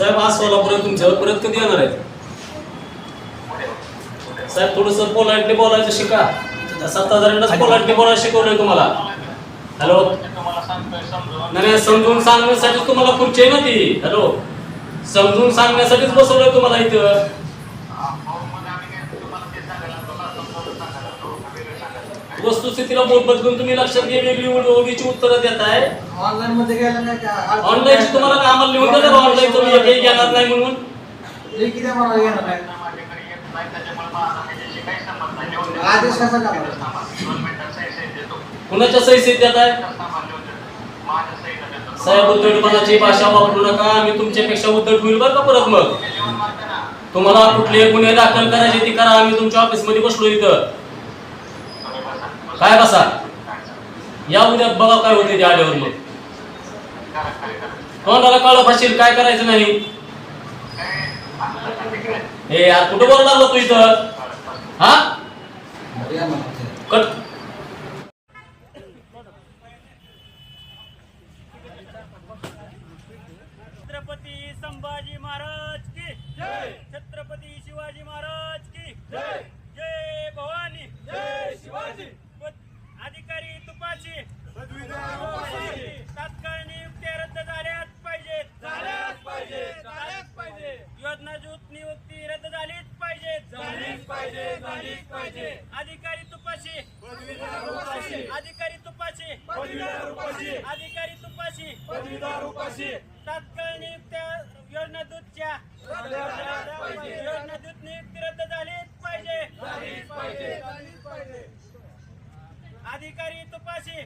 साहेब आज सोलापुरात तुमच्यावर परत कधी येणार आहेत? साहेब थोडस पोलाइटली बोलायचं शिका. सात हजारांनाच पोलाइटली बोलायला शिकवलंय तुम्हाला. हॅलो नाही नाही, समजून सांगण्यासाठी तुम्हाला खुर्ची आहे ना ती. हॅलो समजून सांगण्यासाठीच बसवलंय तुम्हाला इथं. वस्तुस्थितीला बदलून तुम्ही लक्षात घे वेगळी ओळखीची उत्तरं देताय. ऑनलाईन मध्ये गेलं का? ऑनलाईनची तुम्हाला काय आम्हाला लिहून देतात ऑनलाईन तुम्ही एकही घेणार नाही म्हणून. हे किती मला घेणार आहे आदेश कसा का कुणाच्या सही देत आहे साहेब उद्धटपणाची भाषा वापरू नका आम्ही तुमच्यापेक्षा उद्धट होईल बरं का परत मग? तुम्हाला कुठले गुन्हे दाखल करायचे ती करा आम्ही तुमच्या ऑफिसमध्ये बसलो इथं. काय बसा? या उद्या बघा काय होते ते आल्यावर मग. कोणाला काळं फाशील काय करायचं नाही? हे यार कुठं बोलायला लागलो तू इथं? हा? कट. छत्रपती संभाजी महाराज की जय. छत्रपती शिवाजी महाराज की जय. जय भवानी. जय शिवाजी. तुपाची तात्काळ नियुक्त्या रद्द झाल्याच पाहिजेत झाल्याच पाहिजे झाल्याच पाहिजे योजना जूत नियुक्ती रद्द झालीच पाहिजे झालीच पाहिजे झालीच पाहिजे अधिकारी तुपाशी अधिकारी तुपाशी अधिकारी तुपाशी तात्काळ नियुक्त्या योजना दूतच्या योजना दूत नियुक्ती रद्द झालीच पाहिजे अधिकारी तुपाशी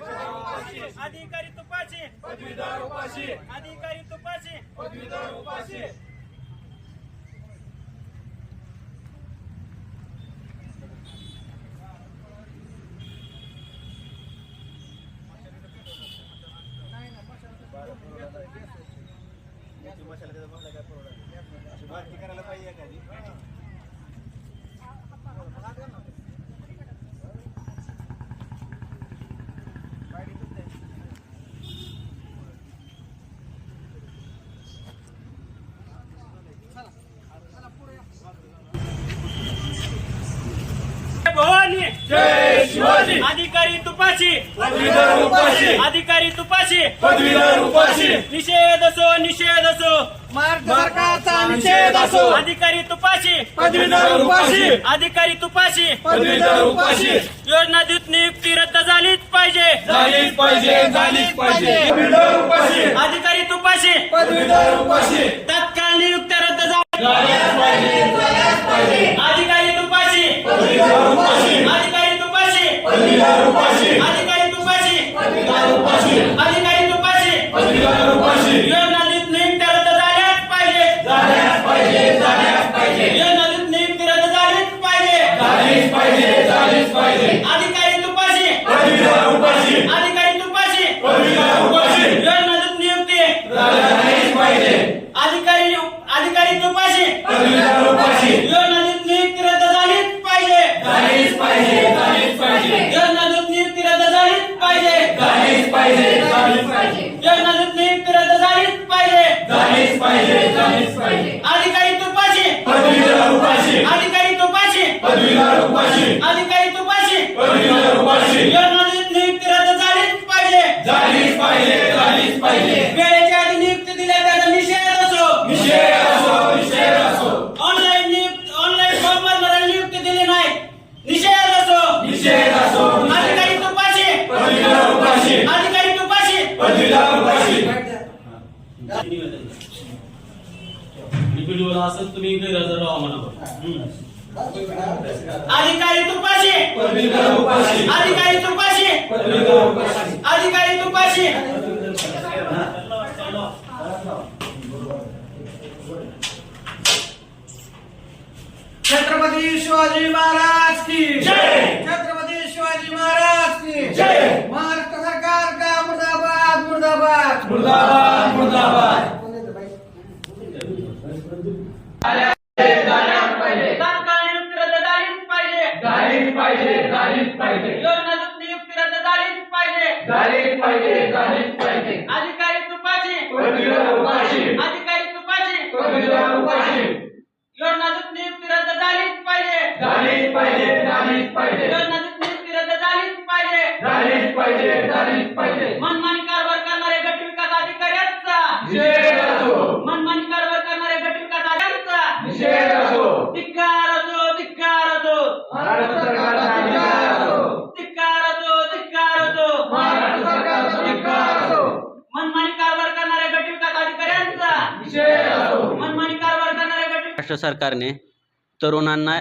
अधिकारी तुपाशी अधिकारी तुपाशी भवानी जय शिवाजी. अधिकारी तुपाशी. पदवीधर उपाशी. अधिकारी तुपाशी. पदवीधर उपाशी. निषेध असो निषेध असो. सरकारचा निषेध असो. अधिकारी तुपाशी. पदवीधर उपाशी. अधिकारी तुपाशी. पदवीधर उपाशी. योजना दूत नियुक्ती रद्द झालीच पाहिजे. झालीच पाहिजे झालीच पाहिजे. पदवीधर उपाशी. अधिकारी तुपाशी. पदवीधर उपाशी. तात्काळ नियुक्त्या रद्द झाली पाहिजे. पदवीधर उपाशी. अधिकारी तुपाशी. पदवीधर उपाशी. योजना दूत नियुक्ती रद्द झालीच पाहिजे. झालीच पाहिजे झालीच पाहिजे. वेळेच्या आधी नियुक्ती दिल्या त्याचा निषेध असो. निषेध असो निषेध असो. ऑनलाईन नियुक्त ऑनलाईन फॉर्म भरणाऱ्याला नियुक्ती दिली नाही. निषेध असो. निषेध असो अधिकारी तुपाशी. पदवीधर उपाशी. अधिकारी तुपाशी. पदवीधर उपाशी. व्हिडिओला असं तुम्ही गैरहजर राहा म्हणा अधिकारी तुपाशी. अधिकारी तुपाशी. अधिकारी तुपाशी. छत्रपती शिवाजी महाराज की. जय! छत्रपती शिवाजी महाराज की. जय! महाराष्ट्र सरकार का मुर्दाबाद मुर्दाबाद. मुर्दाबाद मुर्दाबाद तात्काळ नियुक्ती रद्द झालीच पाहिजे झालीच पाहिजे झालीच पाहिजे योजना नियुक्ती रद्द झालीच पाहिजे झालीच पाहिजे झालीच पाहिजे अधिकारी तुपाची पदवीधर उपाशी अधिकारी तुपाची योजनातून नियुक्ती रद्द झालीच पाहिजे झालीच पाहिजे झालीच पाहिजे योजनातून नियुक्ती रद्द झालीच पाहिजे झालीच पाहिजे झालीच पाहिजे मनमानी कारभार करणारे गट विकास अधिकाऱ्यांचा निषेध असो मनमानी कारभार करणारे गट विकास अधिकाऱ्यांचा निषेध असो धिक्कार असो धिक्कार असो महाराष्ट्र सरकारचा अधिकार असो धिक्कार असो धिक्कार असो महाराष्ट्र सरकारचा अधिकार असो मनमानी कारभार करणाऱ्या गट विकास अधिकाऱ्यांचा निषेध असो मनमानी कारभार करणाऱ्या गट महाराष्ट्र सरकारने तरुणांना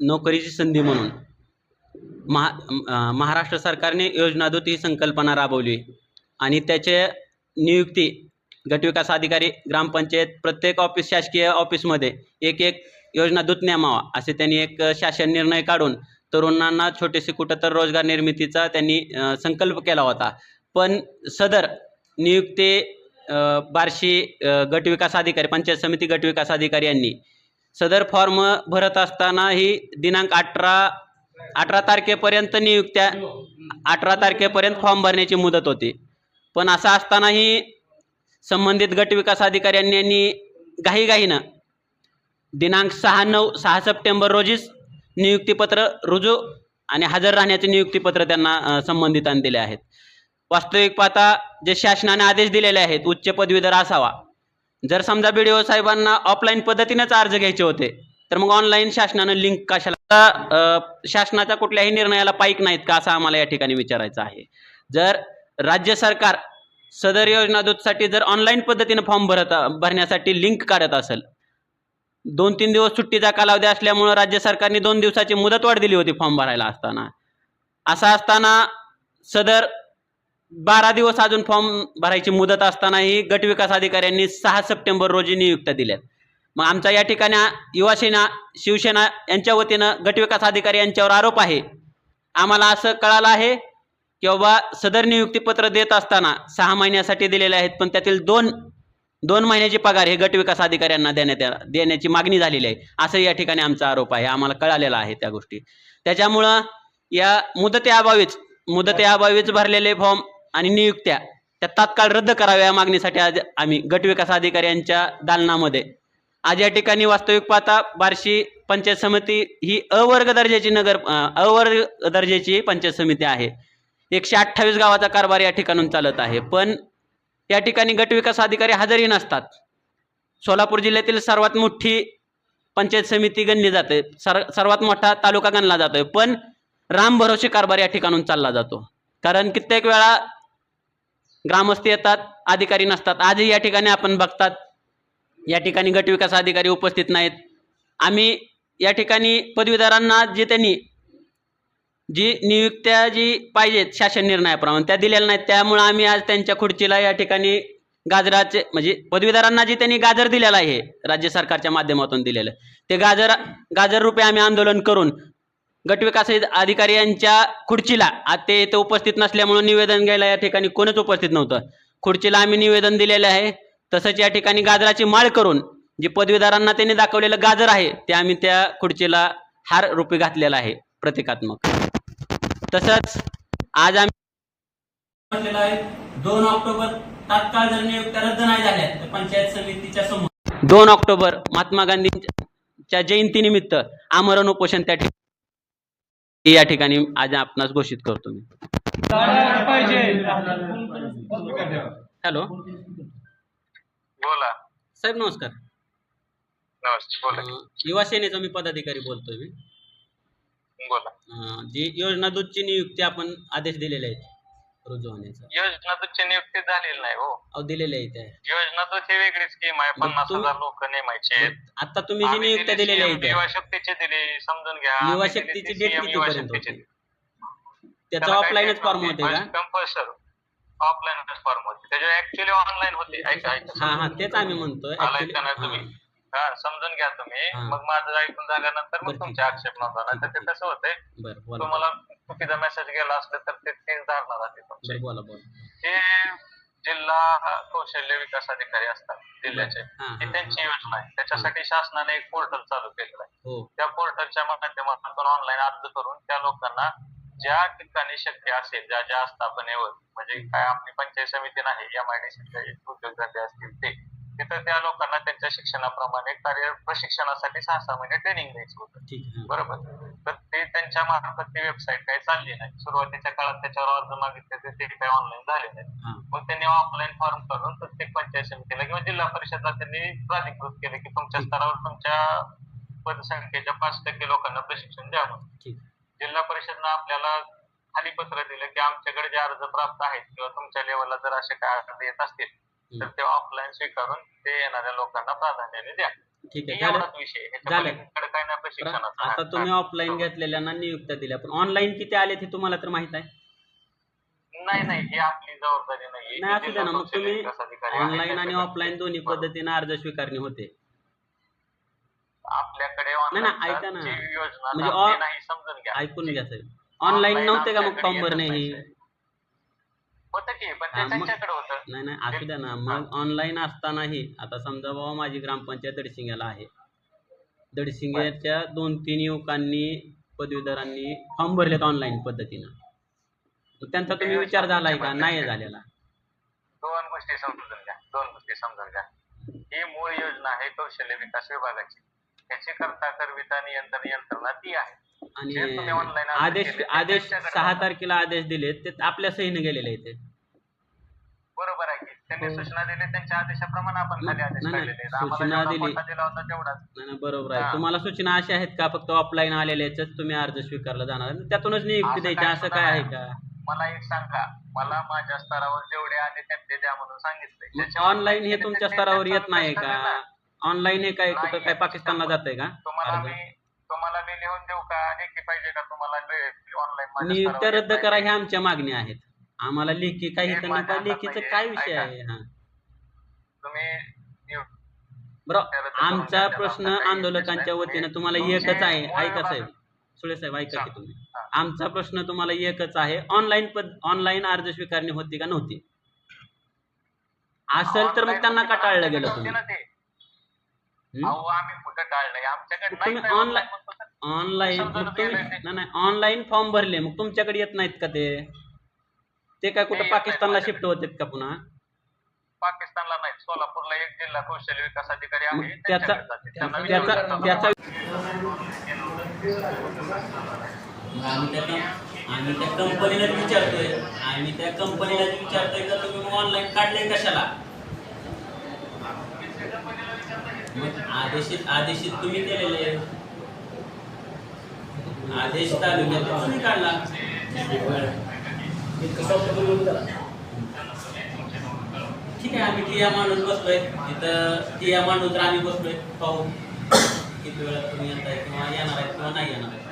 नोकरीची संधी म्हणून महा महाराष्ट्र सरकारने योजनादूत ही संकल्पना राबवली. आणि त्याचे नियुक्ती गटविकास अधिकारी ग्रामपंचायत प्रत्येक ऑफिस शासकीय ऑफिसमध्ये एक एक योजनादूत नेमावा असे त्यांनी एक शासन निर्णय काढून तरुणांना छोटेसे कुठं तर रोजगार निर्मितीचा त्यांनी संकल्प केला होता. पण सदर नियुक्ती बार्शी गट गटविकास अधिकारी पंचायत समिती गटविकास अधिकारी यांनी सदर फॉर्म भरत असताना ही दिनांक अठरा अठरा तारखेपर्यंत नियुक्त्या अठरा तारखेपर्यंत फॉर्म भरण्याची मुदत होती. पण असं असतानाही संबंधित गटविकास अधिकाऱ्यांनी यांनी घाईघाईनं दिनांक सहा नऊ सहा सप्टेंबर रोजीच नियुक्तीपत्र रुजू आणि हजर राहण्याचे नियुक्तीपत्र त्यांना संबंधितांनी दिले आहेत. वास्तविक पाहता जे शासनाने आदेश दिलेले आहेत उच्च पदवीधर असावा. जर समजा बी डी ओ साहेबांना ऑफलाईन पद्धतीनेच अर्ज घ्यायचे होते तर मग ऑनलाईन शासनानं लिंक कशाला शासनाच्या कुठल्याही निर्णयाला पाईक नाहीत का असं आम्हाला या ठिकाणी विचारायचं आहे. जर राज्य सरकार सदर योजना दूतसाठी जर ऑनलाईन पद्धतीनं फॉर्म भरत भरण्यासाठी लिंक काढत असेल दोन तीन दिवस सुट्टीचा कालावधी असल्यामुळं राज्य सरकारने दोन दिवसाची मुदतवाढ दिली होती फॉर्म भरायला असताना. असं असताना सदर बारा दिवस अजून फॉर्म भरायची मुदत असतानाही गटविकास अधिकाऱ्यांनी सहा सप्टेंबर रोजी नियुक्त्या दिल्यात. मग आमचा या ठिकाणी युवासेना शिवसेना यांच्या वतीनं गटविकास अधिकारी यांच्यावर आरोप आहे. आम्हाला असं कळालं आहे की बाबा सदर नियुक्तीपत्र देत असताना सहा महिन्यासाठी दिलेले आहेत पण त्यातील दोन दोन महिन्याचे पगार हे गटविकास अधिकाऱ्यांना देण्यात देण्याची मागणी झालेली आहे असं या ठिकाणी आमचा आरोप आहे आम्हाला कळालेला आहे त्या गोष्टी. त्याच्यामुळं या मुदतीअभावीच मुदतीअभावीच भरलेले फॉर्म आणि नियुक्त्या. त्या तात्काळ रद्द कराव्या या मागणीसाठी आज आम्ही गटविकास अधिकारी यांच्या दालनामध्ये. आज या ठिकाणी वास्तविक पाहता बार्शी पंचायत समिती ही अवर्ग दर्जाची नगर अवर्ग दर्जाची पंचायत समिती आहे. एकशे अठ्ठावीस गावाचा कारभार या ठिकाणून चालत आहे. पण या ठिकाणी गटविकास अधिकारी हजरही नसतात. सोलापूर जिल्ह्यातील सर्वात मोठी पंचायत समिती गणली जाते. सर सर्वात मोठा तालुका गणला जातोय. पण राम भरोसे कारभार या ठिकाणून चालला जातो. कारण कित्येक वेळा ग्रामस्थ येतात अधिकारी नसतात. आजही या ठिकाणी आपण बघतात या ठिकाणी गटविकास अधिकारी उपस्थित नाहीत. आम्ही या ठिकाणी पदवीधरांना जे त्यांनी जी नियुक्त्या जी पाहिजेत शासन निर्णयाप्रमाणे त्या दिलेल्या नाहीत. त्यामुळं आम्ही आज त्यांच्या खुर्चीला या ठिकाणी गाजराचे म्हणजे पदवीधरांना जे त्यांनी गाजर दिलेलं आहे राज्य सरकारच्या माध्यमातून दिलेलं. ते गाजर गाजर रूपे आम्ही आंदोलन करून गटविकास अधिकारी यांच्या खुर्चीला आज ते इथे उपस्थित नसल्यामुळं निवेदन घ्यायला या ठिकाणी कोणच उपस्थित नव्हतं. खुर्चीला आम्ही निवेदन दिलेलं आहे. तसंच या ठिकाणी गाजराची माळ करून जी पदवीधरांना त्यांनी दाखवलेलं गाजर आहे ते आम्ही त्या खुर्चीला हार रूपी घातलेला आहे प्रतिकात्मक. तसंच आज आम्ही दोन ऑक्टोबर तात्काळ जर नियुक्त्या रद्द नाही झाल्या तर पंचायत समितीच्या समोर. दोन ऑक्टोबर महात्मा गांधींच्या जयंतीनिमित्त आमरण उपोषण त्या ठिकाणी या ठिकाणी आज आपणास घोषित करतो मी. पाहिजे हॅलो. बोला. साहेब नमस्कार. युवा सेनेचा मी पदाधिकारी बोलतोय मी. बोला. जी योजना दूतची नियुक्ती आपण आदेश दिलेले आहेत. रुजू होण्याचा योजना तुझी नियुक्ती झालेली नाही हो. अहो दिलेले आहेत आहे. योजना तुझी वेगळी स्कीम आहे. पन्नास तुम्ही- हजार लोक नेमायचे. आता तुम्ही जी नियुक्त्या दिली दिलेल्या आहेत युवा शक्तीची दिली समजून घ्या. युवा शक्तीची डेट CM किती युवा पर्यंत शक्तीची होती. त्याचा ऑफलाईनच फॉर्म. होते का? कंपल्सरी ऑफलाईनच फॉर्म होते. त्याच्या ऍक्च्युअली ऑनलाईन होते. ऐका ऐका. हा हा तेच आम्ही म्हणतोय. आलाय का नाही. तुम्ही. हा समजून घ्या तुम्ही. हा. मग माझं ऐकून झाल्यानंतर बरं, मग तुमचे आक्षेप नव्हता नाही तर ते ठीक. कसं होतंय? बरं बोला. तुम्हाला चुकीचा मेसेज गेला असलं तर ते तेच धारणार आहे तुमचे बरं बोला बोला. हे जिल्हा कौशल्य विकास अधिकारी असतात जिल्ह्याचे. हा, ही हा, त्यांची योजना आहे. त्याच्यासाठी शासनाने एक पोर्टल चालू केलेलं आहे. हो. त्या पोर्टलच्या माध्यमातून ऑनलाईन अर्ज करून त्या लोकांना ज्या ठिकाणी शक्य असेल ज्या ज्या आस्थापनेवर म्हणजे काय आपली पंचायत समिती नाही एम आय डी उद्योगधंदे असतील ते तिथं त्या लोकांना त्यांच्या शिक्षणाप्रमाणे कार्य प्रशिक्षणासाठी सहा सहा महिने ट्रेनिंग द्यायचं होतं. बरोबर. तर ते त्यांच्या मार्फत ती वेबसाईट काही चालली नाही. सुरुवातीच्या काळात त्याच्यावर अर्ज मागितले ते काही ऑनलाईन झाले नाही मग त्यांनी ऑफलाईन फॉर्म करून प्रत्येक पंचायत समितीला किंवा जिल्हा परिषदला त्यांनी प्राधिकृत केले की तुमच्या स्तरावर तुमच्या पदसंख्येच्या पाच टक्के लोकांना प्रशिक्षण द्या म्हणून. ठीक. जिल्हा परिषदनं आपल्याला खाली पत्र दिलं की आमच्याकडे जे अर्ज प्राप्त आहेत किंवा तुमच्या लेवलला जर असे काय अर्ज येत असतील तर ते ऑफलाईन स्वीकारून ते येणाऱ्या लोकांना प्राधान्याने द्या. ठीक आहे झालं एवढाच विषय झालं. पलीकडे काही नाही प्रशिक्षणाचा आता तुम्ही ऑफलाईन घेतलेल्यांना नियुक्त्या दिल्या. पण ऑनलाईन किती आले ते तुम्हाला तर माहीत आहे? नाही नाही ही आपली जबाबदारी नाही ही असू द्या ना. मग तुम्ही ऑनलाईन आणि ऑफलाईन दोन्ही. पद्धतीने अर्ज स्वीकारणे होते. आपल्याकडे नाही, नाही, online ऐका ना. ची योजना म्हणजे लाभली ऑ- नाही समजून घ्या. ऐकून घ्या साहेब ऑनलाईन नव्हते का मग फॉर्म भरणे नाही ही. होतं की पण हा, ते मग- त्यांच्याकडे होतं. नाही नाही असू द्या ना. मग ऑनलाईन असतानाही आता समजा बाबा माझी ग्रामपंचायत दडसिंग्याला आहे. दडसिंग्याच्या दोन तीन युवकांनी पदवीधरांनी फॉर्म भरलेत ऑनलाईन पद्धतीनं. मग त्यांचा तुम्ही विचार झालाय का? नाही झालेला. दोन गोष्टी समजून घ्या. दोन गोष्टी समजून घ्या. ही मूळ योजना आहे कौशल्य विकास विभागाची. त्याची करता करविता नियंत्रण यंत्रणा ती आहे. जे तुम्ही आणि online आदेश केले, ते आदेश त्यांच्याकडे सहा. तारखेला आदेश दिले ते आपल्या सहीने गेलेले आहे ते बरोबर आहे की त्यांनी हो. सूचना दिली त्यांच्या आदेशाप्रमाणे आपण खाली आदेश नाही, काढलेले आहेत. आम्हाला सूचना जेवढा दिली. कोटा दिला होता तेवढाच नाही नाही बरोबर आहे हा. तुम्हाला सूचना अशा आहेत का फक्त ऑफलाईन आलेल्याच तुम्ही अर्ज स्वीकारला जाणार? त्यातूनच नियुक्ती असं द्यायची काय असं काय आहे. का मला एक सांगा मला माझ्या स्तरावर जेवढे आले त्यातले द्या म्हणून सांगितलंय मग ऑनलाईन हे तुमच्या स्तरावर येत नाही का ऑनलाईन हे काय कुठं काय. पाकिस्तानला जात आहे का तुम्हाला अर्ज? मी तुम्हाला मी लिहून देऊ का लेखी पाहिजे का तुम्हाला ऑनलाईन नियुक्त्या रद्द करा ह्या आमच्या मागण्या आहेत आम्हाला लेखी काही हे नका हातात लेखीचं. काय विषय ऐका. आहे हा तुम्ही बरं आमचा त्याला प्रश्न काही आंदोलकांच्या. वतीनं तुम्हाला एकच आहे ऐका साहेब सुळे साहेब ऐका की. तुम्ही हा. आमचा प्रश्न तुम्हाला एकच आहे ऑनलाईन पद ऑनलाईन अर्ज स्वीकारणी होती का नव्हती असेल तर मग त्यांना होती का टाळलं गेलं तुम्ही ना ते. हं? अहो आम्ही कुठं टाळलंय आमच्याकडे तुम्ही नाही online- ऑनलाईन मग तुम्ही. नाही नाही ऑनलाईन फॉर्म भरले मग तुमच्याकडे येत नाहीत का ते ते काय कुठं पाकिस्तानला शिफ्ट होतात का पुन्हा? पाकिस्तानला नाही. सोलापूरला एक जिल्हा कौशल्य विकास अधिकारी मग आहे. त्याचा त्यांच्याकडे जाते. त्यांना त्याचा आम्ही त्या कं- आम्ही त्या कंपनीला विचारतोय. आम्ही त्या कंपनीला विचारतोय का तुम्ही ऑनलाईन काढले कशाला? मग आदेशित आदेशित तुम्ही केलेले. आदेश तालुक्यात तुम्ही काढला. ठीक आहे आम्ही टिया मांडून बसलोय. इथं टिया मांडून तर आम्ही बसलोय. पाहू. किती वेळात तुम्ही येताय किंवा येणार आहे किंवा नाही येणार आहे.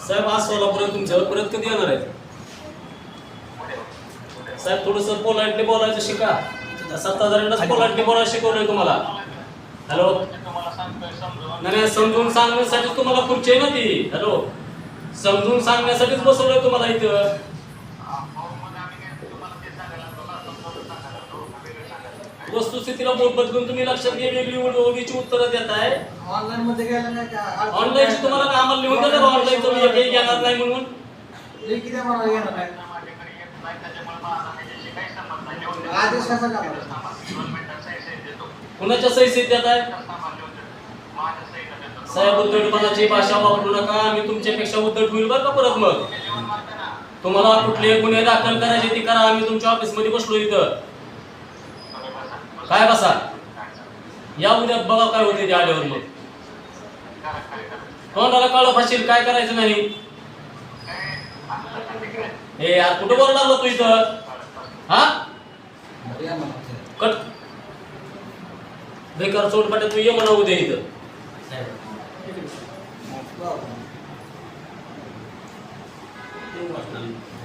साहेब आज सोलापुरात तुमच्यावर परत कधी येणार आहे साहेब थोडस पोलाइटली बोलायचं शिका. सत्ताधाऱ्यांनाच पोलाइटली बोलायला शिकवलंय तुम्हाला. हॅलो. तुम्हाला सांगतोय समजून नाही नाही, समजून सांगण्यासाठी तुम्हाला खुर्ची आहे ना ती. हॅलो. समजून सांगण्यासाठीच बसवलंय तुम्हाला इथं. वस्तुस्थितीला बोट बदलून तुम्ही लक्षात वेगळी ओळखीची उत्तरं देताय. ऑनलाईन मध्ये गेलं नाही का? ऑनलाईनची तुम्हाला का आम्हाला लिहून देतात ऑनलाईन तुम्ही एकही घेणार नाही म्हणून. लेखी द्या मला येणार नाही. माझ्याकडे येत नाही त्याच्यामुळे माझा त्याच्याशी काही संबंध नाही लिहून देतो. आदेश कसा का दोन मिनिटात सही सही देतो कुणाच्या सही सिद्ध आहे थांबा, लिहून देतो. माझ्या सहीला देतो. साहेब उद्धटपणाची भाषा वापरू नका. आम्ही तुमच्यापेक्षा उद्धट होईल बरं का परत मग? तुम्हाला कुठले गुन्हे दाखल करायचे ते करा. आम्ही तुमच्या ऑफिसमध्ये बसलो इथं. काय बसा? या उद्या बघा काय होते ते आल्यावर मग. तोंडाला काळ फाशील काय करायचं नाही? ए यार कुठं बोलायला लागलो तू इथं? हा? कट. बेकार चोटपाट्या पाट्या तू ये म्हणा उद्या इथं.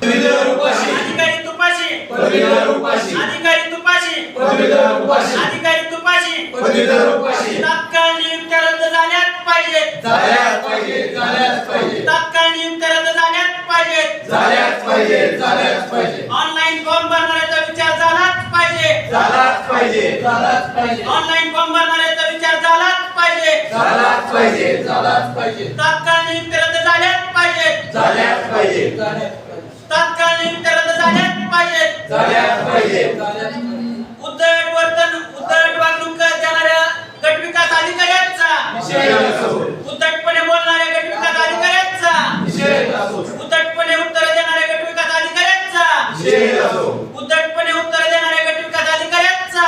अधिकारी तुपाशी. पदवीधर उपाशी अधिकारी तुपाशी. पदवीधर उपाशी अधिकारी तुपाशी. पदवीधर उपाशी तात्काळ नियुक्त्या रद्द झाल्याच पाहिजेत. झाल्याच पाहिजे झाल्याच पाहिजे तात्काळ नियुक्त्या रद्द झाल्याच पाहिजेत. झाल्याच पाहिजे झाल्याच पाहिजे ऑनलाईन फॉर्म भरणाऱ्याचा विचार झालाच पाहिजे. झालाच पाहिजे. झालाच पाहिजे. ऑनलाईन फॉर्म भरणाऱ्याचा विचार झालाच पाहिजे. झालाच पाहिजे झालाच पाहिजे. तात्काळ निमित्त झाल्याच पाहिजे. झाल्याच पाहिजे. तात्काळ निमित्त झाल्याच पाहिजे. झाल्याच पाहिजे. उद्धट वर्तन उद्धट वागणूक देणाऱ्या गट विकास अधिकाऱ्यांचा. उद्धटपणे बोलणाऱ्या गट विकास अधिकाऱ्यांचा. उद्धटपणे उत्तर देणाऱ्या गट विकास अधिकाऱ्यांचा. उद्धटपणे उत्तर देणाऱ्या गट विकास अधिकाऱ्यांचा.